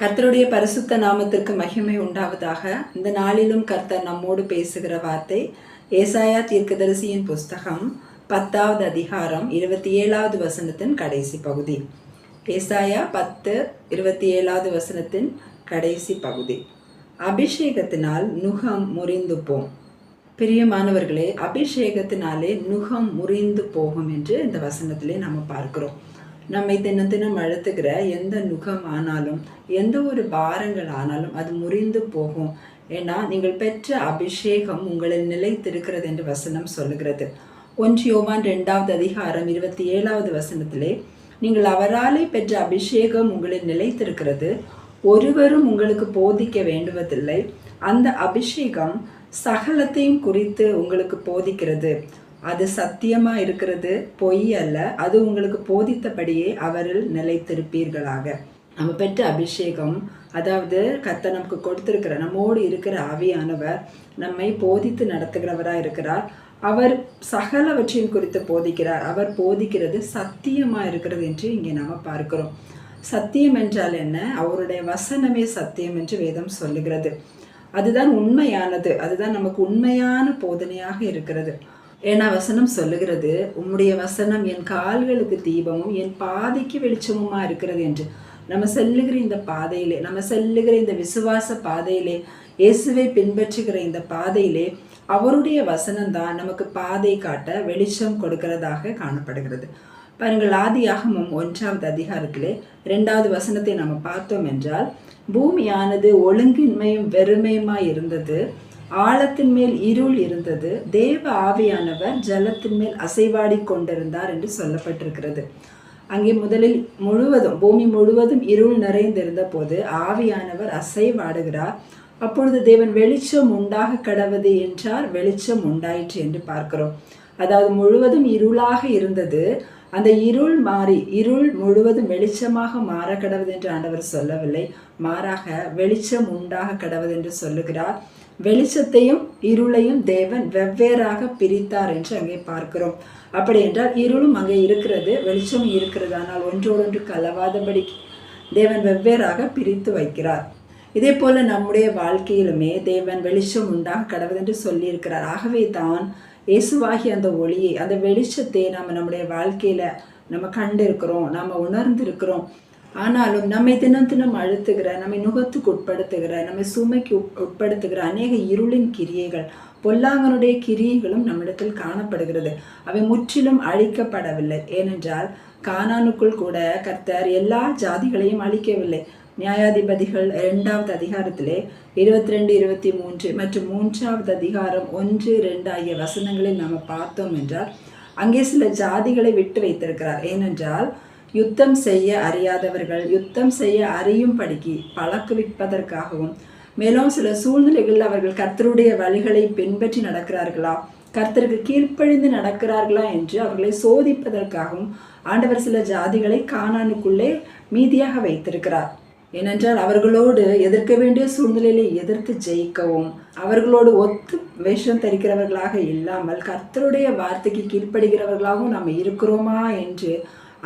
கர்த்தருடைய பரிசுத்த நாமத்திற்கு மகிமை உண்டாவதாக. இந்த நாளிலும் கர்த்தர் நம்மோடு பேசுகிற வார்த்தை ஏசாயா தீர்க்கதரிசியின் புஸ்தகம் பத்தாவது அதிகாரம் இருபத்தி ஏழாவது வசனத்தின் கடைசி பகுதி. ஏசாயா பத்து இருபத்தி ஏழாவது வசனத்தின் கடைசி பகுதி. அபிஷேகத்தினால் நுகம் முறிந்து போம் பிரியமானவர்களே அபிஷேகத்தினாலே நுகம் முறிந்து போகும் என்று இந்த வசனத்திலே நம்ம பார்க்கிறோம். நம்மை தினம் தினம் அழுத்துகிற எந்த நுகம் ஆனாலும் எந்த ஒரு பாரங்கள் ஆனாலும் அது முறிந்து போகும். ஏன்னா நீங்கள் பெற்ற அபிஷேகம் உங்களில் நிலைத்திருக்கிறது என்று வசனம் சொல்லுகிறது. ஒன்றியோவான் ரெண்டாவது அதிகாரம் இருபத்தி ஏழாவது வசனத்திலே நீங்கள் அவராலே பெற்ற அபிஷேகம் உங்களில் நிலைத்திருக்கிறது. ஒருவரும் உங்களுக்கு போதிக்க வேண்டுவதில்லை. அந்த அபிஷேகம் சகலத்தையும் குறித்து உங்களுக்கு போதிக்கிறது. அது சத்தியமாக இருக்கிறது பொய் அல்ல. அது உங்களுக்கு போதித்தபடியே அவரில் நிலைத்திருப்பீர்களாக. நம்ம பெற்ற அபிஷேகம் அதாவது கத்த நமக்கு கொடுத்துருக்கிற நம்மோடு இருக்கிற ஆவியானவர் நம்மை போதித்து நடத்துகிறவராக இருக்கிறார். அவர் சகலவற்றையும் குறித்து போதிக்கிறார். அவர் போதிக்கிறது சத்தியமாக இருக்கிறது என்று இங்கே நாம் பார்க்கிறோம். சத்தியம் என்றால் என்ன? அவருடைய வசனமே சத்தியம் என்று வேதம் சொல்லுகிறது. அதுதான் உண்மையானது. அதுதான் நமக்கு உண்மையான போதனையாக இருக்கிறது. ஏன்னா வசனம் சொல்லுகிறது உம்முடைய வசனம் என் கால்களுக்கு தீபமும் என் பாதைக்கு வெளிச்சமுமா இருக்கிறது என்று. நம்ம செல்லுகிற இந்த பாதையிலே நம்ம செல்லுகிற இந்த விசுவாச பாதையிலே இயேசுவை பின்பற்றுகிற இந்த பாதையிலே அவருடைய வசனம் தான் நமக்கு பாதை காட்ட வெளிச்சம் கொடுக்கிறதாக காணப்படுகிறது. பாருங்கள் ஆதியாகமம் ஒன்றாவது அதிகாரத்திலே இரண்டாவது வசனத்தை நம்ம பார்த்தோம் என்றால் பூமியானது ஒழுங்கின்மையும் வெறுமையுமாய் இருந்தது. ஆழத்தின் மேல் இருள் இருந்தது. தேவ ஆவியானவர் ஜலத்தின் மேல் அசைவாடி கொண்டிருந்தார் என்று சொல்லப்பட்டிருக்கிறது. அங்கே முதலில் முழுவதும் பூமி முழுவதும் இருள் நிறைந்திருந்த போது ஆவியானவர் அசைவாடுகிறார். அப்பொழுது தேவன் வெளிச்சம் உண்டாக கடவது என்றார். வெளிச்சம் உண்டாயிற்று என்று பார்க்கிறோம். அதாவது முழுவதும் இருளாக இருந்தது. அந்த இருள் மாறி இருள் முழுவதும் வெளிச்சமாக மாற கடவுது என்று ஆண்டவர் சொல்லவில்லை. மாறாக வெளிச்சம் உண்டாக கடவுது என்று சொல்லுகிறார். வெளிச்சத்தையும் இருளையும் தேவன் வெவ்வேறாக பிரித்தார் என்று அங்கே பார்க்கிறோம். அப்படி என்றால் இருளும் அங்கே இருக்கிறது வெளிச்சமும் இருக்கிறது. ஆனால் ஒன்றோடொன்று கலவாதபடி தேவன் வெவ்வேறாக பிரித்து வைக்கிறார். இதே போல நம்முடைய வாழ்க்கையிலுமே தேவன் வெளிச்சம் உண்டாக கடவுள் என்று சொல்லியிருக்கிறார். ஆகவே தான் இயேசுவாகி அந்த ஒளியை அந்த வெளிச்சத்தை நாம் நம்முடைய வாழ்க்கையில நம்ம கண்டிருக்கிறோம் நாம் உணர்ந்திருக்கிறோம். உணர்ந்து இருக்கிறோம் ஆனாலும் நம்மை தினம் தினம் அழுத்துகிற நம்மை நுகத்துக்கு உட்படுத்துகிற நம்மை சுமைக்கு உட்படுத்துகிற அநேக இருளின் கிரியைகள் பொல்லாங்கனுடைய கிரியைகளும் நம்மிடத்தில் காணப்படுகிறது. அவை முற்றிலும் அழிக்கப்படவில்லை. ஏனென்றால் கானானுக்குள் கூட கர்த்தர் எல்லா ஜாதிகளையும் அழிக்கவில்லை. நியாயாதிபதிகள் இரண்டாவது அதிகாரத்திலே இருபத்தி ரெண்டு இருபத்தி மூன்று மற்றும் மூன்றாவது அதிகாரம் ஒன்று ரெண்டு ஆகிய வசனங்களில் நாம் பார்த்தோம் என்றால் அங்கே சில ஜாதிகளை விட்டு வைத்திருக்கிறார். ஏனென்றால் யுத்தம் செய்ய அறியாதவர்கள் யுத்தம் செய்ய அறியும்படிக்கு பழக்குவிப்பதற்காகவும் மேலும் சில சூழ்நிலைகளில் அவர்கள் கர்த்தருடைய வழிகளை பின்பற்றி நடக்கிறார்களா? கர்த்தருக்கு கீழ்ப்பழிந்து நடக்கிறார்களா என்று அவர்களை சோதிப்பதற்காகவும் ஆண்டவர் சில ஜாதிகளை காணானுக்குள்ளே மீதியாக வைத்திருக்கிறார். ஏனென்றால் அவர்களோடு எதிர்க்க வேண்டிய சூழ்நிலையை எதிர்த்து ஜெயிக்கவும் அவர்களோடு ஒத்து வேஷம் தரிக்கிறவர்களாக இல்லாமல் கர்த்தருடைய வார்த்தைக்கு கீழ்ப்படுகிறவர்களாகவும் நாம் இருக்கிறோமா என்று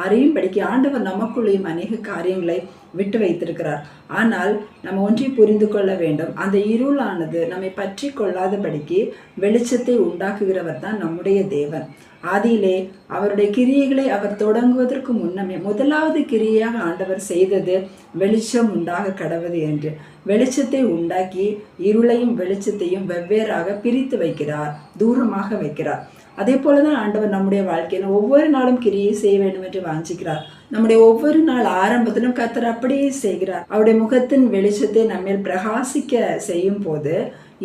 அறியும்படிக்கு ஆண்டவர் நமக்குள்ளேயும் அநேக காரியங்களை விட்டு வைத்திருக்கிறார். ஆனால் நம்ம ஒன்றை புரிந்து கொள்ள வேண்டும். அந்த இருளானது நம்மை பற்றி கொள்ளாதபடிக்கு வெளிச்சத்தை உண்டாக்குகிறவர் தான் நம்முடைய தேவன். ஆதியிலே அவருடைய கிரியைகளை அவர் தொடங்குவதற்கு முன்னமே முதலாவது கிரியையாக ஆண்டவர் செய்தது வெளிச்சம் உண்டாக கடவுது என்று. வெளிச்சத்தை உண்டாக்கி இருளையும் வெளிச்சத்தையும் வெவ்வேறாக பிரித்து வைக்கிறார் தூரமாக வைக்கிறார். அதே போலதான் ஆண்டவர் நம்முடைய வாழ்க்கையில ஒவ்வொரு நாளும் கிரியை செய்ய வேண்டும் என்று வாஞ்சிக்கிறார். நம்முடைய ஒவ்வொரு நாள் ஆரம்பத்திலும் கத்தர் அப்படியே செய்கிறார். அவருடைய முகத்தின் வெளிச்சத்தை நம்மேல் பிரகாசிக்க செய்யும் போது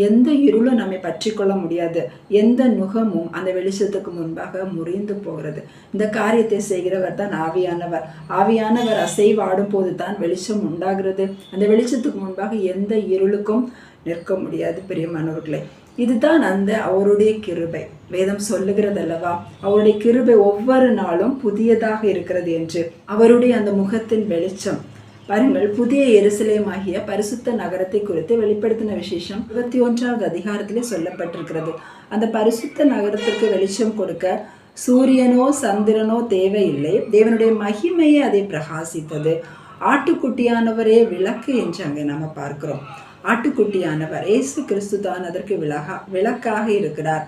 எந்த இருளும் நம்மை பற்றி கொள்ள முடியாது. எந்த நுகமும் அந்த வெளிச்சத்துக்கு முன்பாக முறிந்து போகிறது. இந்த காரியத்தை செய்கிறவர் தான் ஆவியானவர். ஆவியானவர் அசைவாடும் போது தான் வெளிச்சம் உண்டாகிறது. அந்த வெளிச்சத்துக்கு முன்பாக எந்த இருளுக்கும் நிற்க முடியாது பிரியமானவர்களே. இதுதான் அந்த அவருடைய கிருபை. வேதம் சொல்லுகிறது அல்லவா அவருடைய கிருபை ஒவ்வொரு நாளும் புதியதாக இருக்கிறது என்று. அவருடைய அந்த முகத்தின் வெளிச்சம். பாருங்கள் புதிய எருசலேமாகிய பரிசுத்த நகரத்தை குறித்து வெளிப்படுத்தின விசேஷம் இருபத்தி ஒன்றாவது அதிகாரத்திலே சொல்லப்பட்டிருக்கிறது. அந்த பரிசுத்த நகரத்திற்கு வெளிச்சம் கொடுக்க சூரியனோ சந்திரனோ தேவையில்லை. தேவனுடைய மகிமையே அதை பிரகாசித்தது. ஆட்டுக்குட்டியானவரே விளக்கு என்று அங்கே நம்ம பார்க்கிறோம். ஆட்டுக்குட்டியானவர். இயேசு கிறிஸ்து தான் அதற்கு விலகா விளக்காக இருக்கிறார்.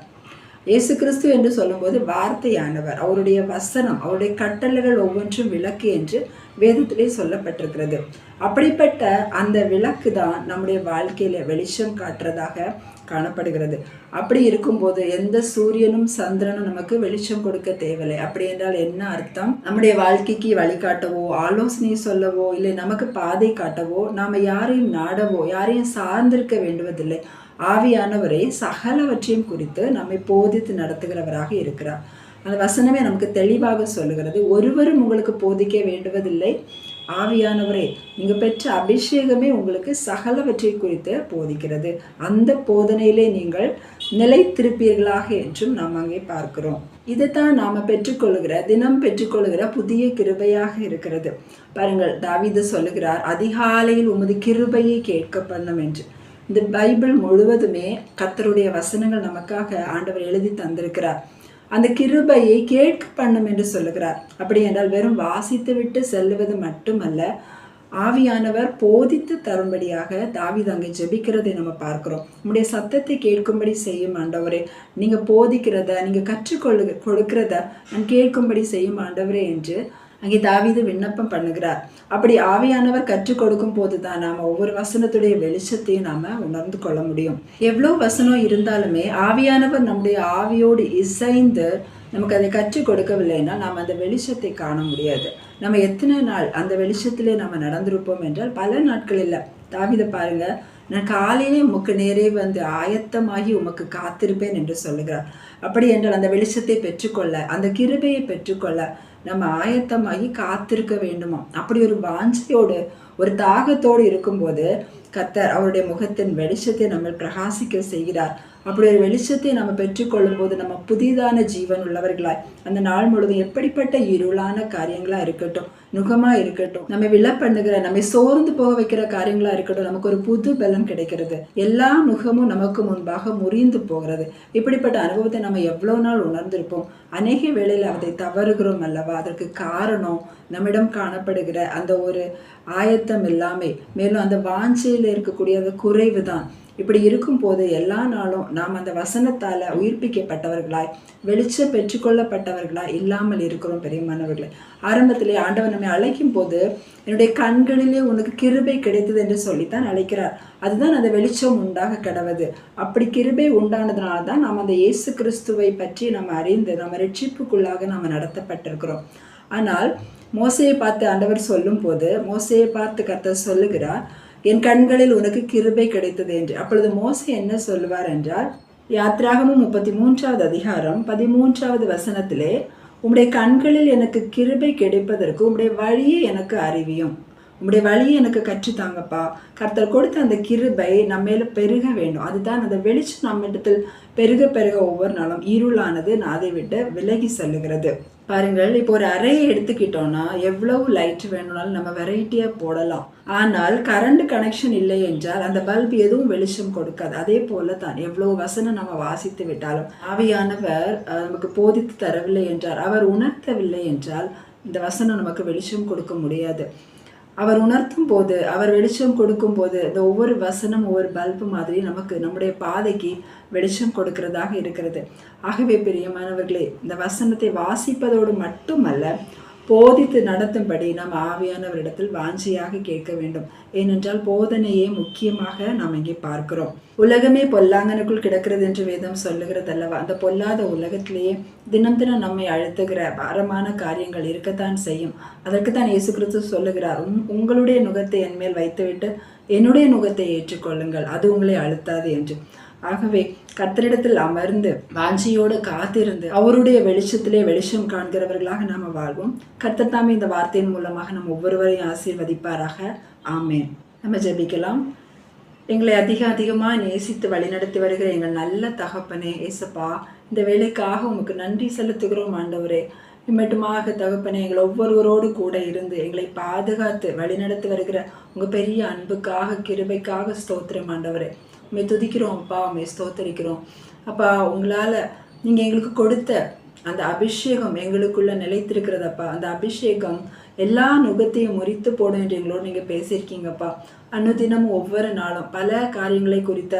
இயேசு கிறிஸ்து என்று சொல்லும்போது வார்த்தையானவர். அவருடைய வசனம் அவருடைய கட்டளைகள் ஒவ்வொன்றும் விளக்கு என்று வேதத்திலே சொல்லப்பட்டிருக்கிறது. அப்படிப்பட்ட அந்த விளக்கு தான் நம்முடைய வாழ்க்கையில வெளிச்சம் காட்டுறதாக காணப்படுகிறது. அப்படி இருக்கும்போது எந்த சூரியனும் சந்திரனும் நமக்கு வெளிச்சம் கொடுக்க தேவையில்லை. அப்படி என்றால் என்ன அர்த்தம்? நம்முடைய வாழ்க்கைக்கு வழிகாட்டவோ ஆலோசனை சொல்லவோ இல்லை நமக்கு பாதை காட்டவோ நாம யாரையும் நாடவோ யாரையும் சார்ந்திருக்க வேண்டுவதில்லை. ஆவியானவரை சகலவற்றையும் குறித்து நம்மை போதித்து நடத்துகிறவராக இருக்கிறார். அந்த வசனமே நமக்கு தெளிவாக சொல்லுகிறது. ஒருவரும் உங்களுக்கு போதிக்க வேண்டுவதில்லை. ஆவியானவரே நீங்கள் பெற்ற அபிஷேகமே உங்களுக்கு சகலவற்றை குறித்து போதிக்கிறது. அந்த போதனையிலே நீங்கள் நிலைத்திருப்பீர்களாக என்றும் நாம் அங்கே பார்க்கிறோம். இதுதான் நாம் பெற்றுக்கொள்கிற தினம் பெற்றுக்கொள்கிற புதிய கிருபையாக இருக்கிறது. பாருங்கள் தாவீது சொல்லுகிறார் அதிகாலையில் உமது கிருபையை கேட்க பண்ணும் என்று. இந்த பைபிள் முழுவதுமே கத்தருடைய வசனங்கள் நமக்காக ஆண்டவர் எழுதி தந்திருக்கிறார். அந்த கிருபையை கேட்க பண்ணும் என்று சொல்லுகிறார். அப்படி என்றால் வெறும் வாசித்து விட்டு செல்லுவது மட்டுமல்ல ஆவியானவர் போதித்து தரும்படியாக தாவித அங்கே ஜெபிக்கிறதை நம்ம பார்க்கிறோம். நம்முடைய சத்தத்தை கேட்கும்படி செய்யும் ஆண்டவரே நீங்கள் போதிக்கிறத நீங்கள் கற்றுக்கொள்ளு கொடுக்கிறத நான் கேட்கும்படி செய்யும் ஆண்டவரே என்று அங்கே தாவீது விண்ணப்பம் பண்ணுகிறார். அப்படி ஆவியானவர் கற்றுக் கொடுக்கும் போது தான் நாம் ஒவ்வொரு வசனத்துடைய வெளிச்சத்தையும் நாம் உணர்ந்து கொள்ள முடியும். எவ்வளோ வசனம் இருந்தாலுமே ஆவியானவர் நம்முடைய ஆவியோடு இசைந்து நமக்கு அதை கற்றுக் கொடுக்கவில்லைன்னா நாம் அந்த வெளிச்சத்தை காண முடியாது. நம்ம எத்தனை நாள் அந்த வெளிச்சத்திலே நம்ம நடந்திருப்போம் என்றால் பல நாட்கள் இல்லை தாவிதை பாருங்க நான் காலையிலே உமக்கு நேரே வந்து ஆயத்தமாகி உமக்கு காத்திருப்பேன் என்று சொல்லுகிறார். அப்படி என்றால் அந்த வெளிச்சத்தை பெற்றுக்கொள்ள அந்த கிருபையை பெற்றுக்கொள்ள நம்ம ஆயத்தமாகி காத்திருக்க வேண்டுமா அப்படி ஒரு வாஞ்சையோடு ஒரு தாகத்தோடு இருக்கும்போது கத்தர் அவருடைய முகத்தின் வெளிச்சத்தை நம்ம பிரகாசிக்க செய்கிறார். அப்படி ஒரு வெளிச்சத்தை நம்ம பெற்றுக்கொள்ளும் போது நம்ம புதிதான ஜீவன் உள்ளவர்களாய் அந்த நாள் முழுவதும் எப்படிப்பட்ட இருளான காரியங்களா இருக்கட்டும் நுகமா இருக்கட்டும் நம்ம விழ பண்ணுகிற நம்மை சோர்ந்து போக வைக்கிற காரியங்களா இருக்கட்டும் நமக்கு ஒரு புது பலம் கிடைக்கிறது. எல்லா நுகமும் நமக்கு முன்பாக முறிந்து போகிறது. இப்படிப்பட்ட அனுபவத்தை நம்ம எவ்வளவு நாள் உணர்ந்திருப்போம். அநேக வேளையில் அதை தவறுகிறோம் அல்லவா? அதற்கு காரணம் நம்மிடம் காணப்படுகிற அந்த ஒரு ஆயத்தம் இல்லாமல் மேலும் அந்த வாஞ்சையில் இருக்கக்கூடிய அந்த குறைவு தான் இப்படி இருக்கும்போது எல்லா நாளும் நாம் அந்த வசனத்தால் உயிர்ப்பிக்கப்பட்டவர்களாய் வெளிச்சம் பெற்றுக்கொள்ளப்பட்டவர்களாய் இல்லாமல் இருக்கிறோம் பெரியமானவர்களே ஆரம்பத்திலே ஆண்டவர் நம்மை அழைக்கும் போது என்னுடைய கண்களிலே உனக்கு கிருபை கிடைத்தது என்று சொல்லித்தான் அழைக்கிறார். அதுதான் அந்த வெளிச்சம் உண்டாக கிடவது. அப்படி கிருபை உண்டானதுனால தான் நாம் அந்த இயேசு கிறிஸ்துவை பற்றி நம்ம அறிந்து நம்ம ரட்சிப்புக்குள்ளாக நாம் நடத்தப்பட்டிருக்கிறோம். ஆனால் மோசையை பார்த்து ஆண்டவர் சொல்லும் போது மோசையை பார்த்து கத்த சொல்லுகிறார் என் கண்களில் உனக்கு கிருபை கிடைத்தது என்று. அப்பொழுது மோசை என்ன சொல்லுவார் என்றால் யாத்ராகமும் முப்பத்தி மூன்றாவது அதிகாரம் பதிமூன்றாவது வசனத்திலே உம்முடைய கண்களில் எனக்கு கிருபை கிடைப்பதற்கு உம்முடைய வழியை எனக்கு அறிவியும். உங்களுடைய வழியை எனக்கு கற்றுத்தாங்கப்பா. கர்த்தர் கொடுத்த அந்த கிருபை நம்ம மேல பெருக வேண்டும். அதுதான் அந்த வெளிச்சம் நம்ம இடத்தில் பெருக பெருக ஒவ்வொரு நாளும் இருளானது அதை விட்டு விலகி செல்லுகிறது. பாருங்கள் இப்போ ஒரு அறையை எடுத்துக்கிட்டோம்னா எவ்வளவு லைட் வேணும்னாலும் நம்ம வெரைட்டியாக போடலாம். ஆனால் கரண்ட் கனெக்ஷன் இல்லை என்றால் அந்த பல்ப் எதுவும் வெளிச்சம் கொடுக்காது. அதே போல தான் எவ்வளவு வசனம் நம்ம வாசித்து விட்டாலும் ஆவியானவர் நமக்கு போதித்து தரவில்லை என்றால் அவர் உணர்த்தவில்லை என்றால் இந்த வசனம் நமக்கு வெளிச்சம் கொடுக்க முடியாது. அவர் உணர்த்தும் போது அவர் வெளிச்சம் கொடுக்கும் போது இந்த ஒவ்வொரு வசனம் ஒவ்வொரு பல்பு மாதிரி நமக்கு நம்முடைய பாதைக்கு வெளிச்சம் கொடுக்கிறதாக இருக்கிறது. ஆகவே பிரியமானவர்களே இந்த வசனத்தை வாசிப்பதோடு மட்டுமல்ல போதித்து நடத்தும்படி நாம் ஆவியானவரிடத்தில் வாஞ்சியாக கேட்க வேண்டும். ஏனென்றால் போதனையே முக்கியமாக நாம் இங்கே பார்க்கிறோம். உலகமே பொல்லாங்கனுக்குள் கிடக்கிறது என்று வேதம் சொல்லுகிறது அல்லவா அந்த பொல்லாத உலகத்திலேயே தினம் தினம் நம்மை அழுத்துகிற பாரமான காரியங்கள் இருக்கத்தான் செய்யும். அதற்கு தான் இயேசு கிறிஸ்து சொல்லுகிறார் "உம்- உங்களுடைய நுகத்தை என் மேல் வைத்துவிட்டு என்னுடைய நுகத்தை ஏற்றுக்கொள்ளுங்கள். அது உங்களை அழுத்தாது என்று. ஆகவே கர்த்தரிடத்தில் அமர்ந்து வாஞ்சியோடு காத்திருந்து அவருடைய வெளிச்சத்திலே வெளிச்சம் காண்கிறவர்களாக நாம் வாழ்வோம். கர்த்தர் தாமே இந்த வார்த்தையின் மூலமாக நம் ஒவ்வொருவரையும் ஆசீர்வதிப்பாராக. ஆமேன். நம்ம ஜெபிக்கலாம். எங்களை அதிக அதிகமாக நேசித்து வழிநடத்தி வருகிற எங்கள் நல்ல தகப்பனே ஏசப்பா இந்த வேலைக்காக உமக்கு நன்றி செலுத்துகிறோம் ஆண்டவரே. இம்மட்டுமாக தகப்பனே எங்கள் ஒவ்வொருவரோடு கூட இருந்து எங்களை பாதுகாத்து வழிநடத்தி வருகிற உங்கள் பெரிய அன்புக்காக கிருபைக்காக ஸ்தோத்திரம் ஆண்டவரே. மே துதிக்கிறோம் அப்பா மே ஸ்தோத்தரிக்கிறோம். அப்பா உங்களால் நீங்கள் எங்களுக்கு கொடுத்த அந்த அபிஷேகம் எங்களுக்குள்ளே நிலைத்திருக்கிறதப்பா அந்த அபிஷேகம் எல்லா நுகத்தையும் முறித்து போடும் என்று எங்களோடு நீங்கள் பேசியிருக்கீங்கப்பா அனுதினம் ஒவ்வொரு நாளும் பல காரியங்களை குறித்த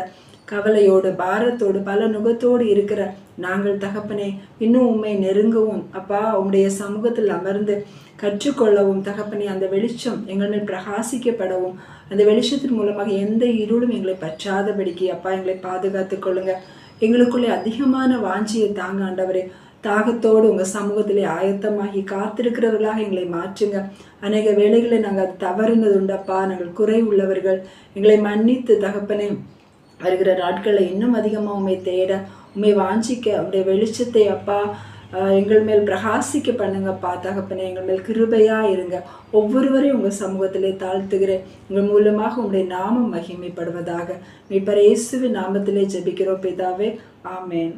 கவலையோடு பாரத்தோடு பல நுகத்தோடு இருக்கிற நாங்கள் தகப்பனே இன்னும் உண்மை நெருங்கவும். அப்பா உம்முடைய சமூகத்தில் அமர்ந்து கற்றுக்கொள்ளவும். தகப்பனே அந்த வெளிச்சம் எங்கள் மேல் பிரகாசிக்கப்படவும். அந்த வெளிச்சத்தின் மூலமாக எந்த இருளும் எங்களை பற்றாதபடிக்கு அப்பா எங்களை பாதுகாத்து கொள்ளுங்க. எங்களுக்குள்ளே அதிகமான வாஞ்சியை தாங்க ஆண்டவரே. தாகத்தோடு உங்கள் சமூகத்திலே ஆயத்தமாகி காத்திருக்கிறவர்களாக எங்களை மாற்றுங்க. அநேக வேலைகளை நாங்கள் அது தவறுனது உண்டப்பா நாங்கள் குறை உள்ளவர்கள். எங்களை மன்னித்து தகப்பனே வருகிற நாட்களில் இன்னும் அதிகமாக உண்மை தேட உண்மை வாஞ்சிக்க உடைய வெளிச்சத்தை அப்பா எங்கள் மேல் பிரகாசிக்க பண்ணுங்கப்பா தகப்பனே எங்கள் மேல் கிருபையா இருங்க. ஒவ்வொருவரையும் உங்கள் சமூகத்திலே தாழ்த்துகிறேன். உங்கள் மூலமாக உங்களுடைய நாமம் மகிமைப்படுவதாக. மீட்பர் இயேசுவின் நாமத்திலே ஜெபிக்கிறோம் பிதாவே. ஆமேன்.